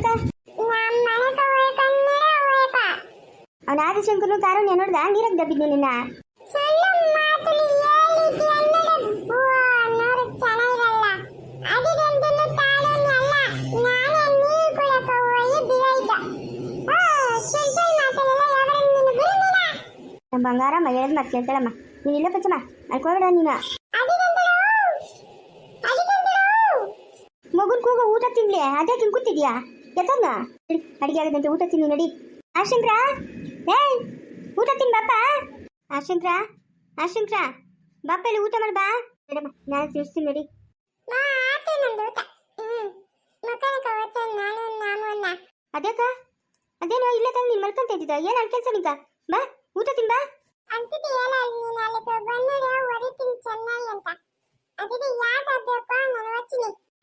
ಎದಕ್ಕ ಅವನ ಆದಿಶಂಕರ್ನು ಕಾರು ನೋಡ್ದ? ನೀರಾಗ ದಬ್ಬಿದ್ನು ನಿನ್ನ. ನಮ್ಮ ಬಂಗಾರಮ್ಮ ಹೇಳಿದ್ ಮತ್ತೆ ಕೇಳ್ತಾಳಮ್ಮ. ನೀನು ಇಲ್ಲ ಪಚ್ಚಮ್ಮ ಅಲ್ಕೋಬೇಡ ನೀನು. ಮಗುನ್ ಕೂಗ ಊಟ ತಿನ್ಲಿ, ಅದೇ ತಿನ್ ಎತ್ತನ್ನ ಅಡಿಗೆ ಆಗದಂತೆ ಊಟ ತಿನ್ನು ನಡಿ. ಆಶಂಕ್ರ? ಏಯ್ ಊಟ ತಿನ್ ಬಾಪ ಆಶಂಕ್ರ ಆಶಂಕ್ರ ಬಾಪ ಇಲ್ಲಿ ಊಟ ಮಾಡ್ ಬಾ. ಮೇಡಮ್ ನಾನು ತಿಳಿಸ್ತೀನಿ ನಡಿ. ಅದೇಕ ಅದೇನೋ ಇಲ್ಲ ತಂಗ ನೀನ್ ಮಲ್ಕೊಂತ ಇದ್ದಿದ್ದ. ಏನ್ ಅನ್ ಕೆಲ್ಸ ನಿಂಗ? ಬಾ ಊಟ ತಿನ್ ಬಾ.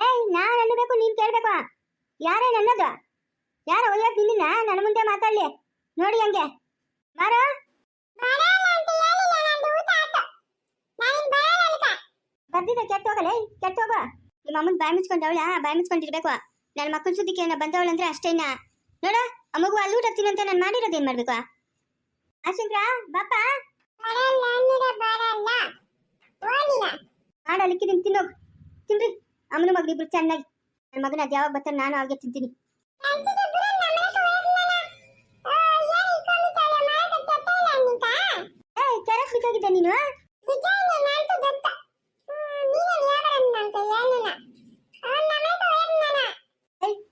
ಏಯ್ ನಾನು ಅನ್ನಬೇಕು ನೀನು ಕೇಳ್ಬೇಕು. ಯಾರೇನ್ ನನ್ನದು? ಯಾರ ಒಯ್ಯಕ್ ನಿನ್ನ ನನ್ನ ಮುಂದೆ ಮಾತಾಡ್ಲಿ. ನೋಡಿ ಹಂಗೆ. ಬಾರ. ಬರ್ದಿದ್ದ ಕೆಟ್ಟ ಹೋಗಲೇ ಕೆಟ್ಟ ಹೋಗ. ನಿಮ್ಮ ಅಮ್ಮನ್ ಬಾಯ್ ಮುಚ್ಕೊಂಡವಳ, ಬಾಯ್ ಮುಚ್ಕೊಂಡಿರ್ಬೇಕು. ನನ್ನ ಮಕ್ಕಳ ಸುದ್ದಿಗೆ ಏನ ಬಂದವಳು ಅಂದ್ರೆ ಅಷ್ಟೇನ ನೋಡ, ಆ ಮಗು ಅಲ್ಲಿ ಊಟ ತಿನ್ನಂತ ನಾನು ಮಾಡಿರೋದೇನ್ ಮಾಡ್ಬೇಕು? ಆಶಂಕ್ರ ಬಾಪ. ಮಾಡಲಿಕ್ಕೆ ತಿನ್ನೋಗ್ ತಿನ್ರಿ. ಅಮ್ಮನ ಮಗಳಿಬ್ರು ಚೆನ್ನಾಗಿ ನನ್ನ ಮಗನ ಅದು ಯಾವಾಗ ಬರ್ತಾನೆ ನಾನು ಅವಾಗೆ ತಿಂತೀನಿ. ಕೆರಕ್ ಬಿದ್ದೋಗಿದ್ದೆ ನೀನು?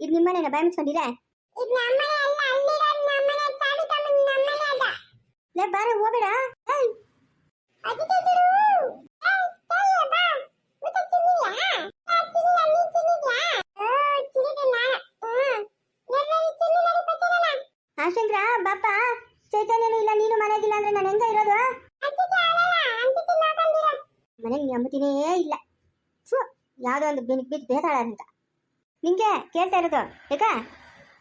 ಇದು ನಿಮ್ಮನೇನ ಬಾಯ್ ಮುಚ್ಕೊಂಡಿದೆ ಲೇ, ಬಾರೆ, ಹೋಗ್ಬೇಡ. ಏಯ್. ಆಶಂಕ್ರ ಬಾಪ, ಚೈತನ್ಯನೂ ಇಲ್ಲ, ನೀನು ಮನೆಗಿಲ್ಲ ಅಂದ್ರೆ ನಾನು ಹೆಂಗ ಇರೋದು? ಮನೆಗೆ ನಂಬುತ್ತೀನೇ ಇಲ್ಲ. ಫು, ಯಾವುದೋ ಒಂದು ಬಿನ್ ಬಿದ್ದು ಬೇತಾಳ ಅಂತ. ನಿಂಗೆ ಕೇಳ್ತಾ ಇರೋದು ಯಾಕ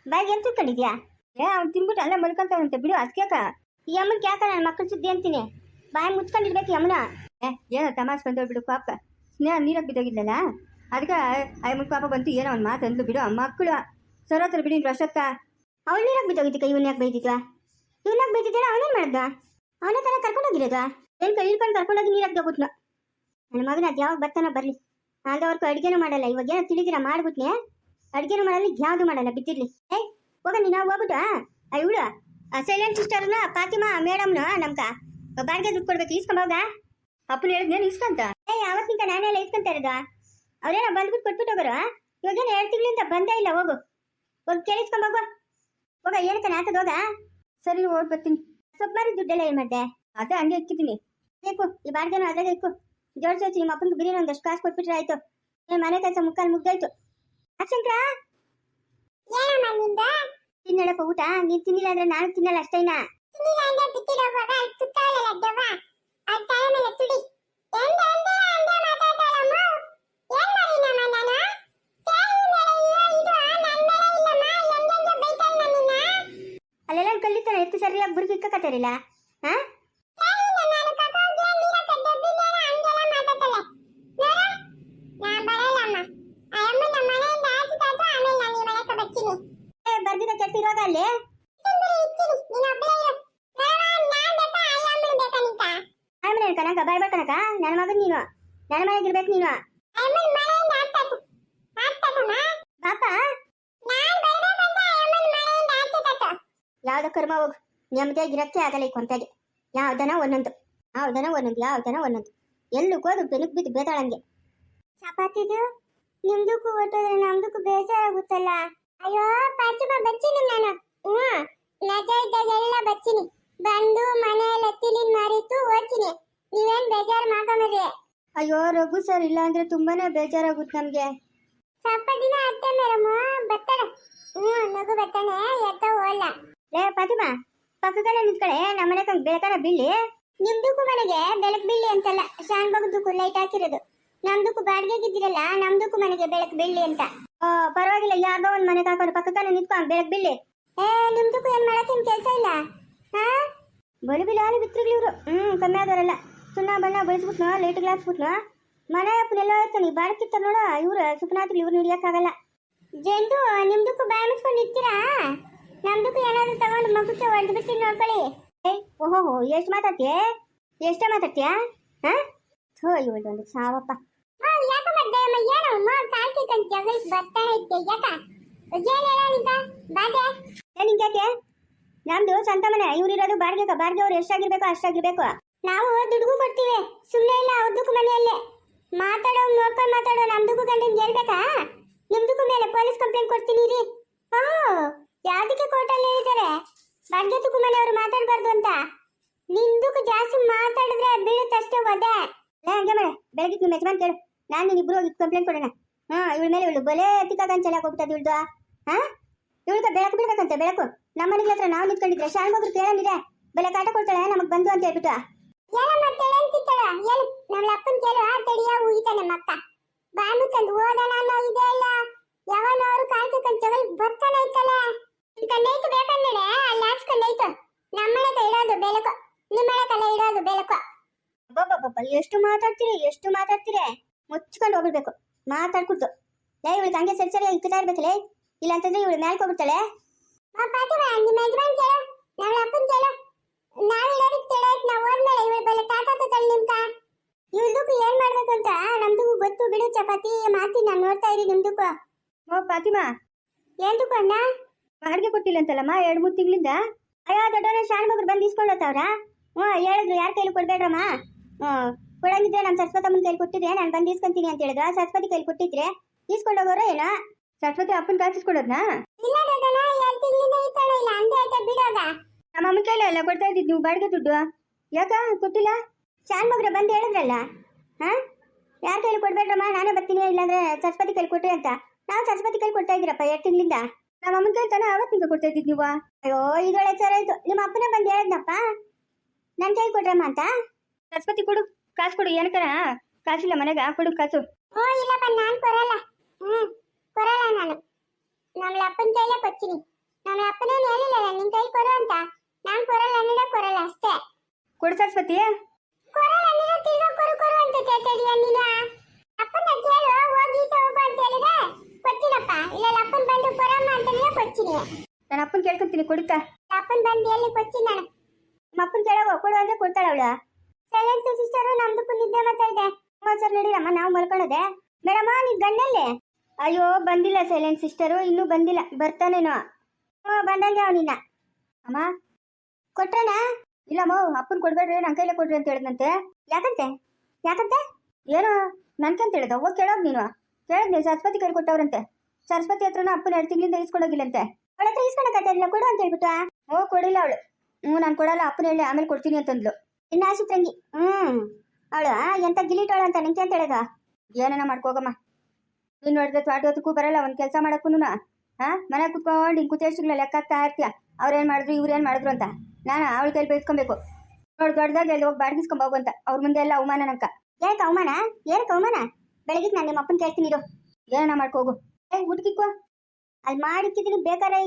ಬಾಯಿಗೆ ಏನು ತಿಳ್ಕೊಂಡಿದ್ಯಾ ಏ, ಅವ್ನು ತಿನ್ಬಿಟ್ಟು ಅಲ್ಲೇ ಮಲ್ಕೊಂತಾವಂತೆ, ಬಿಡು ಅದಕ್ಕೆ ಈ ಅಮ್ಮನ ಕ್ಯಾಕ ನನ್ನ ಮಕ್ಕಳ ಸುದ್ದಿ ಅಂತೀನಿ? ಬಾಯಿ ಮುಚ್ಕೊಂಡಿರ್ಬೇಕು ಈ ಅಮ್ಮನ. ಏ, ಏನೋ ತಮಾಸ್ ಬಂದೋ ಬಿಡು, ಪಾಪ. ಸ್ನೇಹ ನೀರಾಗಿ ಬಿದ್ದೋಗಿದ್ಲಲ್ಲ? ಅದಕ್ಕೆ ಅಯ್ಯಮ್ಮನ ಪಾಪ ಬಂತು ಏನೋ ಅವ್ನು ಮಾತು ಅಂದ್ಲು ಬಿಡು ಮಕ್ಕಳು ಸರೋತ್ರ ಬಿಡಿ ವರ್ಷಕ್ಕ ಅವಳು ಯಾಕೆ ಬಿದ್ದೋಗಿದ್ದಕ್ಕ ಇವನ್ ಯಾಕೆ ಬೈದಿದ್ವಾ? ಇವನಾಗ ಬೈದಿದ್ದಾಳ ಅವನೇನ್ ಮಾಡ್ದ ಅವನ ತರ ಕರ್ಕೊಂಡೋಗಿರೋದ? ಏನ್ ಕೈ ಇಳ್ಕೊಂಡು ಕರ್ಕೊಂಡೋಗಿ ನೀರಾಗ ಹೋಗ್ಬಿಟ್ನು ನನ್ನ ಮಗನ ಅದ್ ಯಾವಾಗ ಬರ್ತಾನ ಬರ್ಲಿ. ಆದವರ್ಗೂ ಅಡ್ಗೆನೂ ಮಾಡಲ್ಲ. ಇವಾಗ ಏನೋ ತಿಳಿದಿರ ಮಾಡ್ಬಿಟ್ನೆ. ಅಡ್ಗೆನೂ ಮಾಡಲ್ಲ ಯಾವ್ದು ಮಾಡಲ್ಲ. ಬಿದ್ದಿರ್ಲಿ ಏ, ಹೋಗ ನೀನು ಹೋಗ್ಬಿಟ್ಟು, ಆ ಇವಳು ಸೈಲೆಂಟ್ ಸಿಸ್ಟರ್ನ ಫಾತಿಮಾ ಮೇಡಮ್ನ ನಮ್ಕ ಬಾಡಿಗೆ ದುಡ್ಡು ಕೊಡ್ಬೇಕು. ಇಸ್ಕೊಂಬೋಗ ಅಪ್ಪನ ಹೇಳಿದ್ನೇನು ಏ ಯಾವತ್ತುಂತ ನಾನೇ ನಾನೆಲ್ಲ ಇಸ್ಕೊಂತ ಇರೋದು. ಅವ್ರೇನೋ ಬಂದ್ಬಿಟ್ಟು ಕೊಟ್ಬಿಟ್ಟು ಹೋಗೋರು ಇವಾಗೇನು ಎರಡು ತಿಂಗಳಿಂದ ಬಂದೇ ಇಲ್ಲ, ಹೋಗು. ಹೋಗಿ ಕೇಳಿಸ್ಕೊಂಬೋಗು ಹೋಗ ಹೇಳ್ತಾನೆ ಆತದ ಹೋಗ. ಸರಿ ಓಡ್ ಬರ್ತೀನಿ. ಸ್ವಲ್ಪ ಮಾರಿ ದುಡ್ಡೆಲ್ಲ ಏನ್ ಮಾಡ್ದೆ? ಅದೇ ಹಂಗೆ ಇಕ್ಕಿದ್ದೀನಿ. ಬೇಕು ಈ ಬಾಡಿಗೆನೂ ಅದ್ರಾಗೆ ಇಕ್ಕು. ಜೋಡಿಸೋಚಿ ನಿಮ್ಮ ಅಪ್ಪನಿಗೆ ಬಿರಿಯಾನಿ ಒಂದಷ್ಟು ಕಾಸು ಕೊಟ್ಬಿಟ್ರೆ ಆಯ್ತು. ಏನ್ ಮನೆ ಕೆಲಸ ಮುಕ್ಕಾಲು ಮುಗ್ದಾಯ್ತು. ಅಕ್ಷಂಕ್ರ ತಿನ್ನಳಪ್ಪ ಊಟ? ನೀನ್ ತಿನ್ನಿಲ್ಲ ಅಂದ್ರೆ ನಾನು ತಿನ್ನಲ್ಲ ಅಷ್ಟೇನಾ ಅಲ್ಲೆಲ್ಲ ಸರಿಯಾಗಿ ಬುರ್ಗಿ ಇಕ್ಕಕತ್ತಾರಿಲ್ಲ ಹಾ ಏ, ಬರ್ದಿದ್ದ ಕೆಟ್ಟ ಇರೋದ ಅಲ್ಲಿ ಕನಕ ಬಾಯ್ ಕನಕ ನನ್ನ ಮಗನ್ ನೀನು. ನನ್ನ ಮನೆಗೆ ಇರ್ಬೇಕು ನೀನು. ಪಾಪ ಯಾವ್ದ ಕರ್ಮ ಹೋಗು? ನೆಮ್ಮದಿಯಾಗಿ ಇರಕ್ಕೆ ಆಗಲ್ಲ ಈ ಕೊಂತೆಗೆ ಯಾವ್ದನ ಒಂದೊಂದು ಯಾವ್ದನ ಒಂದೊಂದು ಯಾವ್ದನ ಒಂದೊಂದು. ಎಲ್ಲೂ ಹೋದು ಬೆನುಕ್ ಬಿದ್ದು ಬೇತಾಳಂಗೆ ಚಪಾತಿದು ನಿಮ್ದಕ್ಕೂ ಹೊಟ್ಟೋದ್ರೆ ನಮ್ದಕ್ಕೂ ಬೇಜಾರಾಗುತ್ತಲ್ಲ? ಅಯ್ಯೋ ಪಾಚಮ್ಮ ಬಚ್ಚಿನಿ ನಾನು. ಹ್ಞೂ ರಜೆ ಇದ್ದಾಗೆಲ್ಲ ಬಚ್ಚಿನಿ ಬಂದು ಮನೆಯಲ್ಲಿ ಎತ್ತಿಲಿನ್ ಮಾರಿತು ಓದ್ತೀನಿ. ನೀವೇನ್ ಬೇಜಾರು ಮಾಡ್ಕೊಂಡ್ರಿ? ಅಯ್ಯೋ ರಘು ಸರ್ ಇಲ್ಲ ಅಂದ್ರೆ ತುಂಬಾನೇ ಬೇಜಾರಾಗುತ್ತೆ ನಮ್ಗೆ. ಸ್ವಲ್ಪ ದಿನ ಅತ್ತೆ ಮೇಡಮ್ ಬರ್ತಾಳೆ. ಹ್ಞೂ ನಗು ಬರ್ತಾನೆ ಎತ್ತ ಹೋಲ್ಲ ಲೇ ಫಾತಿಮಾ. ಪಕ್ಕದಲ್ಲೇ ನಿಂತ್ಕೊಳ್ಳೆ ನಮ್ಮ ಮನೆ ಕಂಗ್ ಬೆಳಕನ ಬೀಳಿ ನಿಮ್ದಕ್ಕೂ ಮನೆಗೆ ಬೆಳಕು ಬೀಳಿ ಅಂತಲ್ಲ ಶಾನ್ ಬಗ್ದಕ್ಕೂ ಲೈಟ್ ಹಾಕಿರೋದು. ನಮ್ದಕ್ಕೂ ಬಾಡಿಗೆಗಿದ್ದೀರಲ್ಲ ನಮ್ದಕ್ಕೂ ಮನೆಗೆ ಬೆಳಕು ಬೀಳಿ ಅಂತ. ಓ ಪರವಾಗಿಲ್ಲ ಯಾವ್ದೋ ಒಂದ್ ಮನೆಗೆ ಹಾಕೊಂಡು ಪಕ್ಕದಲ್ಲೇ ನಿಂತ್ಕೊಂಡು ಬೆಳಕು ಬೀಳಿ ಏ ನಿಮ್ದಕ್ಕೂ ಏನ್ ಮಾಡಕ್ಕೆ ಕೆಲಸ ಇಲ್ಲ? ಹಾ? ಬಲು ಬಿಲಾಲಿ ಬಿತ್ರಿಗ್ಲಿ ಇವ್ರು. ಹ್ಮ್ ಕಮ್ಮಿ ಆದವರಲ್ಲ. ಸುಣ್ಣ ಬಣ್ಣ ಬಳಸ್ಬಿಟ್ನ ಲೈಟ್ ಗ್ಲಾಸ್ ಬಿಟ್ನ ಮನೆ ಅಪ್ಪನೆಲ್ಲ ಇರ್ತಾನೆ ಬಾಡಕಿತ್ತ ನೋಡ ಇವ್ರು ಸುಪ್ನಾತಿಗಳು ಇವ್ರು ಹಿಡಿಯಕ್ಕಾಗಲ್ಲ ಜೆಂಡು ನಿಮ್ದಕ್ಕೂ ಬಾಯ್ ಮುಚ್ಕೊಂಡು ಇರ್ತೀರಾ ನಮ್ದಕ್ಕೂ ಏನಾದ್ರು ತಗೊಂಡು ಮಗುಕ್ಕೆ ಹೊಡೆದು ಬಿಟ್ಟು ನೋಡ್ಕೊಳ್ಳಿ. ಓಹೋ, ಎಷ್ಟು ಮಾತಾಡ್ತೀಯ? ಎಷ್ಟೇ ಮಾತಾಡ್ತೀಯಾ? ಹಾ? ಥೋ ಇವಳು ಒಂದು ಸಾವಪ್ಪ ಯಾಕ ಮತ್ತೆ ಏನೋ ಅಮ್ಮ ಕಾಲ್ತಿಕಂತ ಜಗಳ ಬರ್ತಾನೆ ಇದ್ದೆ, ಯಾಕ? ಬಾದೆ ಏ ನಿಂಗ್ಯಾಕೆ ನಮ್ದು ಸ್ವಂತ ಮನೆ, ಇವ್ರಿರೋದು ಬಾಡಿಗೆ ಬಾಡಿಗೆ ಅವ್ರು ಎಷ್ಟಾಗಿರ್ಬೇಕು ಅಷ್ಟಾಗಿರ್ಬೇಕು. ನಾವು ದುಡ್ಡು ಕೊಡ್ತೀವಿ ಸುಮ್ಮನೆ ಇಲ್ಲ ಅವ್ರದಕ್ಕೂ ಮನೆಯಲ್ಲೇ. ಮಾತಾಡೋ ನೋಡ್ಕೊಂಡು ಮಾತಾಡೋ ನಮ್ದಕ್ಕೂ ಗಂಡನ್ ಹೇಳ್ಬೇಕಾ? ನಿಮ್ದಕ್ಕೂ ಮೇಲೆ ಪೊಲೀಸ್ ಕಂಪ್ಲೇಂಟ್ ಕೊಡ್ತೀನಿ ರೀ. ಬಾಡ್ಗೆದಕ್ಕೂ ಅವರು ಮಾತಾಡಬಾರ್ದು ಅಂತ. ನಿಂದುಕ್ ಜಾಸ್ತಿ ಮಾತಾಡಿದ್ರೆ ಬೀಳುತ್ತಷ್ಟೇ ಒದೆ. ಹಂಗೆ ಮಾಡೆ. ಬೆಳಗ್ಗೆ ನಿಮ್ಮ ಯಜಮಾನ್ ಕೇಳು. ನಾನು ನೀನು ಇಬ್ರು ಹೋಗಿ ಕಂಪ್ಲೇಂಟ್ ಕೊಡೋಣ. ಹಾ ಇವಳ ಮೇಲೆ ಇವಳು ಬಲೆ ತಿಕ್ಕಾಕಂಚಲ ಹೋಗ್ಬಿಟ್ಟದ ಇವಳ್ದು. ಹಾ? ಇವಳಿಗೆ ಬೆಳಕು ಬಿಡ್ಬೇಕಂತ ಬೆಳಕು. ನಮ್ಮ ಮನೆಗಳ ಹತ್ರ ನಾವು ನಿಂತ್ಕೊಂಡಿದ್ರೆ ಶಾಲ್ಮಗ್ರು ಕೇಳಂದಿದೆ ಬೆಲೆ ಕಾಟ ಕೊಡ್ತಾಳೆ, ನಮಗ್ ಬಂದು ಅಂತ ಹೇಳ್ಬಿಟ್ಟು ಏನಮ್ಮ ತಲೆ ಅಂತಿತ್ತಳ ಏನು? ನಮ್ಮ ಅಪ್ಪನ ಕೇಳು. ಆ, ತಡಿಯ ನಮ್ಮ ಮಕ್ಕ ಬಾನು ತಂದು ಅನ್ನೋ ಇದೆ ಇಲ್ಲ. ಯಾವನವರು ಕಾಯ್ತಕ್ಕಂತ ಜಗಲ್ ಬರ್ತಾನೆ ಐತಲ್ಲ. ಕಣ್ಣೈತು ಬೇಕಂದ್ರೆ ಅಲ್ಲಿ ಹಾಸ್ಕೊಂಡೈತು ನಮ್ಮನೆ ಇಡೋದು ಬೆಳಕು. ನಿಮ್ಮನೆ ತಲೆ ಇಡೋದು ಬೆಳಕು. ಅಬ್ಬಬ್ಬಬ್ಬ ಎಷ್ಟು ಮಾತಾಡ್ತೀರಿ ಎಷ್ಟು ಮಾತಾಡ್ತೀರಿ? ಮುಚ್ಕೊಂಡು ಹೋಗ್ಬಿಡ್ಬೇಕು. ಮಾತಾಡ್ಕೊಡ್ತು. ಲೇ ಇವಳಿಗೆ ಹಂಗೆ ಸರಿ ಸರಿ ಇಕ್ಕಿತಾ ಇರ್ಬೇಕಲೇ ಇಲ್ಲ ಅಂತಂದ್ರೆ ಇವಳು ಮ್ಯಾಲ್ ಹೋಗ್ಬಿಡ್ತಾಳೆ. ನಿಮ್ಮ ಯಜಮಾನ್ ಕೇಳು. ನಮ್ಮ ಅಪ್ಪನ ಕೇಳು. ನಾವು ಇಡೋದಕ್ಕೆ ತಿಳಾಯ್ತು ನಾವು ಹೋದ್ಮೇಲೆ ಇವಳು ಬಲ್ಲ ತಾತ ತಳ್ಳಿ ನಿಮ್ಕ. ಇವ್ಳದಕ್ಕೂ ಏನ್ ಮಾಡ್ಬೇಕು ಅಂತ ನಮ್ದು ಗೊತ್ತು. ಬಿಡು ಚಪಾತಿ ಮಾತಿ ನಾನು ನೋಡ್ತಾ ಇರಿ ನಿಮ್ದಕ್ಕೂ ಓ ಫಾತಿಮಾ ಏನ್ದಕ್ಕೂ ಅಣ್ಣ? ಬಾಡಿಗೆ ಕೊಟ್ಟಿಲ್ಲ ಅಂತಲ್ಲಮ್ಮ ಎರಡು ಮೂರು ತಿಂಗಳಿಂದ? ಅಯ್ಯೋ ದೊಡ್ಡವರ ಶಾಣ್ ಮಗರು ಬಂದು ಇಸ್ಕೊಂಡು ಹೋಗ್ತಾವ್ರ ಹ್ಞೂ ಹೇಳಿದ್ರು ಯಾರ ಕೈಲಿ ಕೊಡ್ಬೇಡ್ರಮ್ಮ? ಹ್ಞೂ ಕೊಡಂಗಿದ್ರೆ ನಮ್ಮ ಸರಸ್ವತಮ್ಮನ ಕೈಲಿ ಕೊಟ್ಟಿದ್ರೆ ನಾನು ಬಂದು ಇಸ್ಕೊಂತೀನಿ ಅಂತ ಹೇಳಿದ್ರು. ಸರಸ್ವತಿ ಕೈಲಿ ಕೊಟ್ಟಿದ್ರೆ ಇಸ್ಕೊಂಡು ಹೋಗೋರು ಏನೋ? ಸರಸ್ವತಿ ಅಪ್ಪನ ಕಾಸಿಸ್ಕೊಡೋದ್ನಾ ಇಲ್ಲ ದೊಡ್ಡನ ಎರಡು ತಿಂಗಳಿಂದ ಇತ್ತಾಳೆ ಇಲ್ಲ ಬಿಡೋದ? ನಮ್ಮ ಅಮ್ಮನ ಕೈಲಿ ಎಲ್ಲ ಕೊಡ್ತಾ ಇದ್ದಿದ್ದು ನೀವು ಬಾಡಿಗೆ ದುಡ್ಡು? ಯಾಕ ಕೊಟ್ಟಿಲ್ಲ ಶಾನ್ ಬಂದು ಹೇಳಿದ್ರಲ್ಲ? ಹಾಂ? ಯಾರ ಕೈಲಿ ಕೊಡ್ಬೇಡ್ರಮ್ಮ? ನಾನೇ ಬರ್ತೀನಿ ಇಲ್ಲಾಂದ್ರೆ ಸರಸ್ವತಿ ಕೈಲಿ ಕೊಟ್ರಿ ಅಂತ. ನಾವು ಸರಸ್ವತಿ ಕೈಲಿ ಕೊಡ್ತಾ ಇದ್ದೀರಪ್ಪ ಎರಡು ತಿಂಗಳಿಂದ. ನಮ್ಮ ಅಮ್ಮನ ಕೈ ತಾನೇ ಅವತ್ತು ನಿಂಗೆ ಕೊಡ್ತಾ ಇದ್ದಿದ್ ನೀವು? ಅಯ್ಯೋ ಇದೊಳೆ ಸರ ಆಯ್ತು. ನಿಮ್ಮ ಅಪ್ಪನೇ ಬಂದು ಹೇಳಿದ್ನಪ್ಪ ನನ್ನ ಕೈ ಕೊಡ್ರಮ್ಮ ಅಂತ. ಸರಸ್ವತಿ ಕೊಡು ಕಾಸು ಕೊಡು ಏನಕ್ಕನ? ಕಾಸಿಲ್ಲ ಮನೆಗೆ ಕೊಡು ಕಾಸು. ಓ ಇಲ್ಲಪ್ಪ ನಾನು ಕೊರಲ್ಲ ಹ್ಮ್ ಕೊರಲ್ಲ ನಾನು. ನಮ್ಮ ಅಪ್ಪನ ಕೈಲೇ ಕೊಡ್ತೀನಿ. ನಮ್ಮ ಅಪ್ಪನೇನು ಹೇಳಿಲ್ಲ ನಿನ್ನ ಕೈ ಕೊಡು ಅಂತ. ನಾನು ಕೊರಲ್ಲ ಅನ್ನೋದೇ ಕೊರಲ್ಲ ಅಷ್ಟೇ. ಕೊಡು ಸರಸ್ವತಿ. ಕೊರಲ್ಲ ಅನ್ನೋದೇ ತಿರ್ಗಾ ಕೊರು ಕೊರು ಅಂತ ಕೇಳ್ತೇಡಿಯ ನೀನು ಅಪ್ಪನ ಕೇಳು ಹೋಗಿ ಈಚೆ ಹೋಗು ಅಂತ ಹೇಳಿದ್ರೆ ಕೊಡ್ತೀನಪ್ಪ ಇಲ್ಲ ಅಪ್ಪನ ಬಂದು ಕೊರಮ್ಮ ಅಂತಲೇ ಕೊಡ್ತೀನಿ ನಾನು ಅಪ್ಪನ ಕೇಳ್ಕೊಂತೀನಿ ಕೊಡುತ್ತಾ ಅಪ್ಪನ್ ಬಂದು ಎಲ್ಲಿ ಕೊಡ್ತೀನಿ ನಾನು ಅಪ್ಪನ್ ಕೇಳೋ ಕೊಡು ಅಂದ್ರೆ ಕೊಡ್ತಾಳ ಅವಳು. ಸೈಲೆಂಟ್ ಸಿಸ್ಟರ್ ನಮ್ದು ನಿದ್ದೆ ಮಾಡ್ತಾ ಇದೆ. ಹ್ಞೂ ಸರ್ ನಡೀರಮ್ಮ, ನಾವು ಮಲ್ಕೊಳ್ಳೋದೆ. ಮೇಡಮ್ಮ ನೀನ್ ಗಂಡಲ್ಲಿ? ಅಯ್ಯೋ, ಬಂದಿಲ್ಲ ಸೈಲೆಂಟ್ ಸಿಸ್ಟರು ಇನ್ನೂ ಬಂದಿಲ್ಲ, ಬರ್ತಾನೇನೋ. ಹ್ಞೂ ಬಂದಂಗೆ ಅವನಿನ್ನ ಅಮ್ಮ, ಕೊಟ್ರನ? ಇಲ್ಲಮ್ಮ, ಅಪ್ಪನ್ ಕೊಡ್ಬೇಡ್ರಿ ನನ್ನ ಕೈಲೇ ಕೊಡ್ರಿ ಅಂತ ಹೇಳ್ದಂತೆ ಯಾಕಂತೆ? ಯಾಕಂತೆ? ಏನು? ನನ್ಕಂತ ಹೇಳ್ದ? ಓ ಕೇಳೋದು ನೀನು. ಕೇಳಿದ್ನಿ ಸರಸ್ವತಿ ಕೈ ಕೊಟ್ಟವ್ರಂತೆ. ಸರಸ್ವತಿ ಹತ್ರನ ಅಪ್ಪನ ಎರಡು ತಿಂಗಳಿಂದ ಇಸ್ಕೊಂಡೋಗಿಲ್ಲಂತೆ. ಅವಳ ಹತ್ರ ಇಸ್ಕೊಳಕತ್ತಿಲ್ಲ ಕೊಡು ಅಂತ ಹೇಳ್ಬಿಟ್ಟು ಓ ಕೊಡಿಲ್ಲ ಅವಳು. ಹ್ಞೂ ನಾನು ಕೊಡಲ್ಲ ಅಪ್ಪನ ಹೇಳಿ ಆಮೇಲೆ ಕೊಡ್ತೀನಿ ಅಂತಂದ್ಲು. ಇನ್ನ ತಂಗಿ. ಹ್ಮ್ ಅವಳು ಎಂತ ಗಿಲಿಟೋಳು ಅಂತ ನಿಂಗೆ ಅಂತ ಹೇಳೋದು? ಏನನ ಮಾಡ್ಕೋಗಮ್ಮ. ನೀನು ನೋಡಿದ್ರೆ ತ್ವಾಟಿ ಹೊತ್ತಕ್ಕೂ ಬರಲ್ಲ ಒಂದು ಕೆಲಸ ಮಾಡಕ್ಕೂ ಹಾ ಮನೆ ಕುತ್ಕೊಂಡು ಹಿಂಗೆ ಕುಚೇಷ್ಟಿಗಳ ಲೆಕ್ಕ ಹಾಕ್ತಾ ಇರ್ತೀಯ? ಅವ್ರೇನು ಮಾಡಿದ್ರು ಇವ್ರೇನು ಮಾಡಿದ್ರು ಅಂತ. ನಾನು ಅವಳ ಕೈಲಿ ಬೈಸ್ಕೊಬೇಕು. ನೋಡಿ ದೊಡ್ಡದಾಗಿ ಎಲ್ಲಿ ಹೋಗಿ ಬಾಡಿಗಿಸ್ಕೊಂಬೋಗು ಅಂತ. ಅವ್ರ ಮುಂದೆ ಎಲ್ಲ ಅವಮಾನ ನಂಕ. ಏನಕ್ಕೆ ಅವಮಾನ? ಏನಕ್ಕೆ ಅವಮಾನ? ಬೆಳಗ್ಗೆ ನಾನು ನಿಮ್ಮ ಅಪ್ಪನ ಕೇಳ್ತೀನಿ ಇರು. ಏನನ ಮಾಡ್ಕೋಗು? ಏ ಊಟಕ್ಕಿಕ್ಕೋ. ಅಲ್ಲಿ ಮಾಡಿಕ್ಕಿದ್ದೀನಿ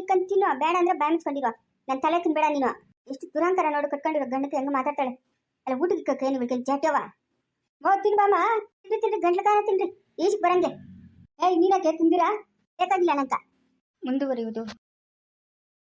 ಇಕ್ಕಂತ ತಿನ್ನು. ಬೇಡ ಅಂದ್ರೆ ಬಾಯಿಸ್ಕೊಂಡಿರೋ. ನನ್ನ ತಲೆ ತಿನ್ಬೇಡ ನೀನು. ಎಷ್ಟು ದುರಂತರ ನೋಡು ಕಟ್ಕೊಂಡಿರೋ ಗಂಡಕ್ಕೆ ಹೆಂಗ ಮಾತಾಡ್ತಾಳೆ. ಅಲ್ಲ, ಊಟಕ್ಕೆ ಇಕ್ಕಕ್ಕೆ ಏನು ಇವಳಿಗೆ ಜಾಟ್ಯವ ಮೋ ತಿನ್ಬಾಮ ತಿಂಡಿ ತಿನ್ರಿ ಗಂಟ್ಲ ಕಾರ ತಿನ್ರಿ. ಈಜಕ್ಕೆ ಬರಂಗೆ. ಏಯ್ ನೀನಕ್ಕೆ ತಿಂದಿರಾ? ಬೇಕಾಗಿಲ್ಲ ನಂತ ಮುಂದುವರಿಯುವುದು.